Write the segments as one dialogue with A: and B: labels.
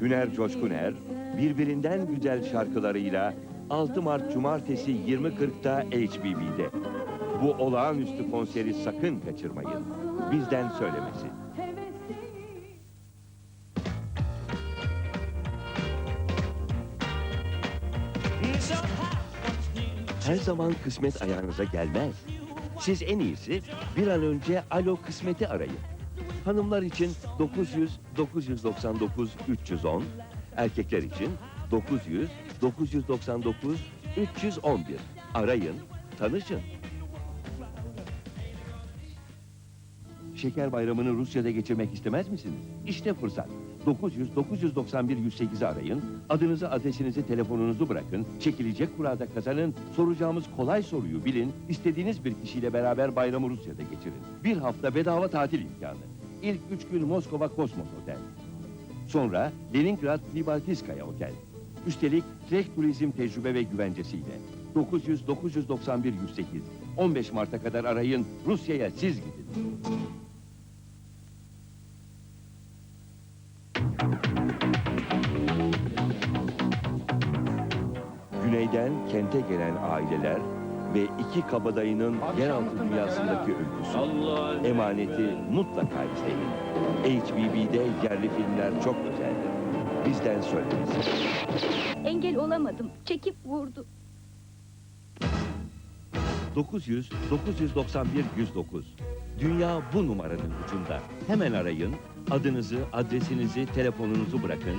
A: Güner Coşkuner birbirinden güzel şarkılarıyla 6 Mart Cumartesi 20.40'da HBB'de. Bu olağanüstü konseri sakın kaçırmayın. Bizden söylemesi. Her zaman kısmet ayağınıza gelmez. Siz en iyisi bir an önce Alo Kısmet'i arayın. Hanımlar için 900 999 310, erkekler için 900 999 311. Arayın, tanışın. Şeker bayramını Rusya'da geçirmek istemez misiniz? İşte fırsat. 900 991 108'i arayın. Adınızı, adresinizi, telefonunuzu bırakın. Çekilecek kurada kazanın. Soracağımız kolay soruyu bilin. İstediğiniz bir kişiyle beraber bayramı Rusya'da geçirin. Bir hafta bedava tatil imkanı. İlk üç gün Moskova Kosmos Otel. Sonra Leningrad Pribaltiskaya Otel. Üstelik Trek Turizm tecrübe ve güvencesiyle. 900 991 108. 15 Mart'a kadar arayın. Rusya'ya siz gidin. Güneyden kente gelen aileler ve iki kabadayının yeraltı dünyasındaki öyküsü. Emaneti mutlaka izleyin. HBB'de yerli filmler çok özeldir. Bizden söylemesi.
B: Engel olamadım. Çekip vurdu.
A: 900 991 109. Dünya bu numaranın ucunda. Hemen arayın. Adınızı, adresinizi, telefonunuzu bırakın.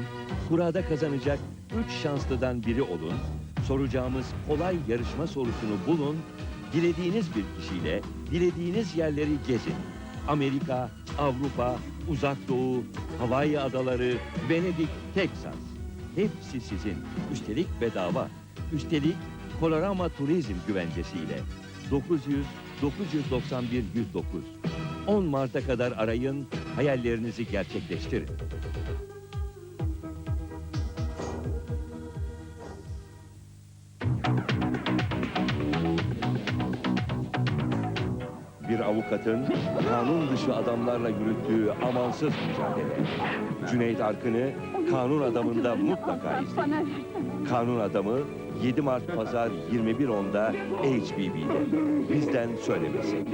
A: Kurada kazanacak 3 şanslıdan biri olun. Soracağımız kolay yarışma sorusunu bulun. Dilediğiniz bir kişiyle dilediğiniz yerleri gezin. Amerika, Avrupa, Uzak Doğu, Hawaii adaları, Venedik, Teksas. Hepsi sizin. Üstelik bedava. Üstelik Kolorama Turizm güvencesiyle. 900 991 109. 10 Mart'a kadar arayın, hayallerinizi gerçekleştirin. Avukatın kanun dışı adamlarla yürüttüğü amansız mücadele. Cüneyt Arkın'ı kanun adamında mutlaka izleyin. Kanun Adamı 7 Mart Pazar 21.10'da HBB'de. Bizden söylemesi.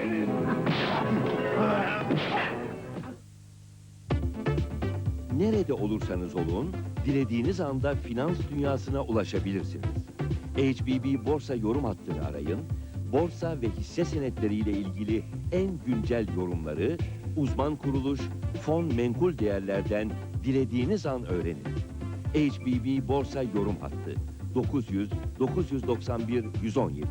A: Nerede olursanız olun, dilediğiniz anda finans dünyasına ulaşabilirsiniz. HBB borsa yorum hattını arayın, borsa ve hisse senetleriyle ilgili en güncel yorumları, uzman kuruluş, fon menkul değerlerden dilediğiniz an öğrenin. HBB Borsa Yorum Hattı 900 991 117